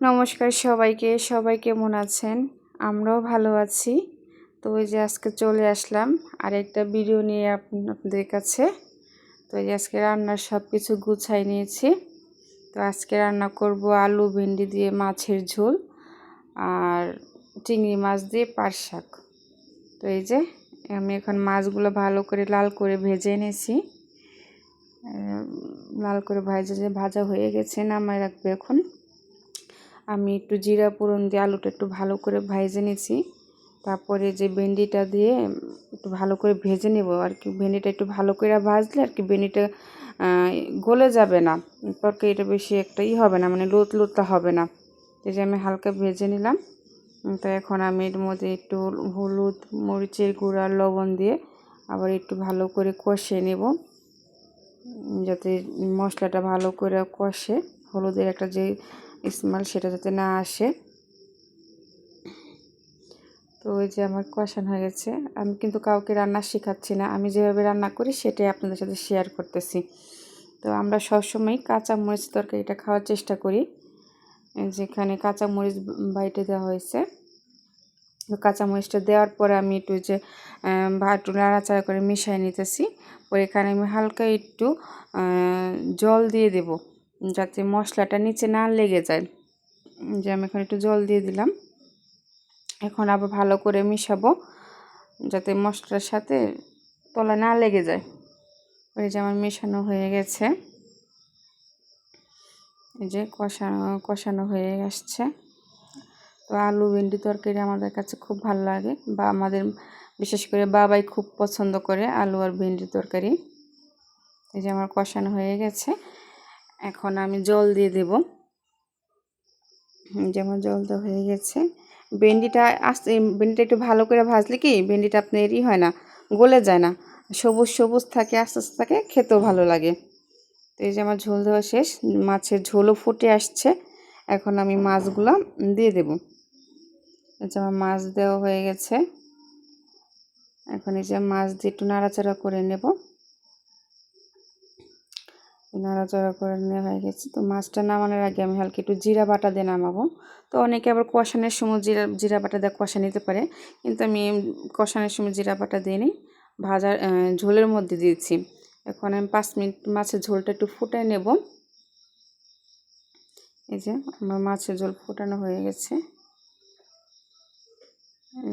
নমস্কার সবাইকে। সবাই কেমন আছেন? আমরাও ভালো আছি। তো ওই যে আজকে চলে আসলাম আর একটা ভিডিও নিয়ে আপনাদের কাছে। তো এই যে আজকে রান্নার সব কিছু গুছাই নিয়েছি। তো আজকে রান্না করব আলু ভেন্ডি দিয়ে মাছের ঝোল আর চিংড়ি মাছ দিয়ে পাট শাক। তো এই যে আমি এখন মাছগুলো ভালো করে লাল করে ভেজে এনেছি। লাল করে ভাজা যে ভাজা হয়ে গেছে, নামায় রাখবে এখন। আমি একটু জিরা ফোড়ন দিয়ে আলুটা একটু ভালো করে ভেজে নিয়েছি তারপরে যে ভেন্ডিটা দিয়ে একটু ভালো করে ভেজে নেব। আর কি ভেন্ডিটা একটু ভালো করে ভাজলে আর কি ভেন্ডিটা গলে যাবে না। তরকারি এটা বেশি একটা ই হবে না মানে লোত লোতা হবে না। এই যে আমি হালকা ভেজে নিলাম। তো এখন আমি এর মধ্যে একটু হলুদ মরিচের গুঁড়া, লবণ দিয়ে আবার একটু ভালো করে কষে নেব। যাতে মশলাটা ভালো করে কষে। হলুদের একটা যে স্মেল সেটা যাতে না আসে। তো ওই যে আমার কষানো হয়ে গেছে। আমি কিন্তু কাউকে রান্না শেখাচ্ছি না। আমি যেভাবে রান্না করি সেটাই আপনাদের সাথে শেয়ার করতেছি। তো আমরা সবসময় কাঁচা মরিচ তরকারিটা খাওয়ার চেষ্টা করি। যেখানে কাঁচা মরিচ বাইটে দেওয়া হয়েছে। তো কাঁচা মরিচটা দেওয়ার পরে আমি একটু যে আহ, ভা একটু নাড়াচাড়া করে মিশিয়ে নিতেছি। পরে এখানে আমি হালকা একটু জল দিয়ে দেব। যাতে মশলাটা নিচে না লেগে যায়। যে আমি এখন একটু জল দিয়ে দিলাম। এখন আবার ভালো করে মিশাবো যাতে মশলার সাথে তলা না লেগে যায়। ওই যে আমার মেশানো হয়ে গেছে। এই যে কষানো কষানো হয়ে আসছে। তো আলু, ভেন্ডি তরকারি আমাদের কাছে খুব ভালো লাগে বা আমাদের বিশেষ করে বাবাই খুব পছন্দ করে আলু আর ভেন্ডি তরকারি। এই যে আমার কষানো হয়ে গেছে। এখন আমি জল দিয়ে দেব। যেমন জল দেওয়া হয়ে গেছে। ভেন্ডিটা আস্তে ভেন্ডিটা একটু ভালো করে ভাজলে কি ভেন্ডিটা আপনার ই হয় না, গলে যায় না। সবুজ সবুজ থাকে, আস্তে আস্তে থাকে, খেতেও ভালো লাগে। তো এই যে আমার ঝোল দেওয়া শেষ, মাছের ঝোলও ফুটে আসছে। এখন আমি মাছগুলো দিয়ে দেব। এই যে আমার মাছ দেওয়া হয়ে গেছে। এখন এই যে মাছ দিয়ে একটু নাড়াচাড়া করে নেব। নাড়াচাড়া করে নেওয়া হয়ে গেছে। তো মাছটা নামানোর আগে আমি হালকা একটু জিরা বাটা দিয়ে নামাবো। তো অনেকে আবার কষানোর সময় জিরা জিরা বাটা দিয়ে কষা নিতে পারে। কিন্তু আমি কষানোর সময় জিরা বাটা দিয়ে নিই। ভাজার ঝোলের মধ্যে দিয়েছি। এখন আমি পাঁচ মিনিট মাছের ঝোলটা একটু ফুটাই নেব। এই যে আমার মাছের ঝোল ফোটানো হয়ে গেছে।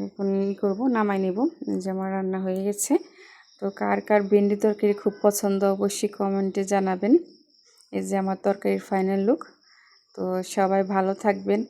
এখন ই করব নামাই নেব। যে আমার রান্না হয়ে গেছে। তো কার কার ভেন্ডি তরকারি খুব পছন্দ অবশ্যই কমেন্টে জানাবেন। এই যে আমার তরকারির ফাইনাল লুক তো সবাই ভালো থাকবেন।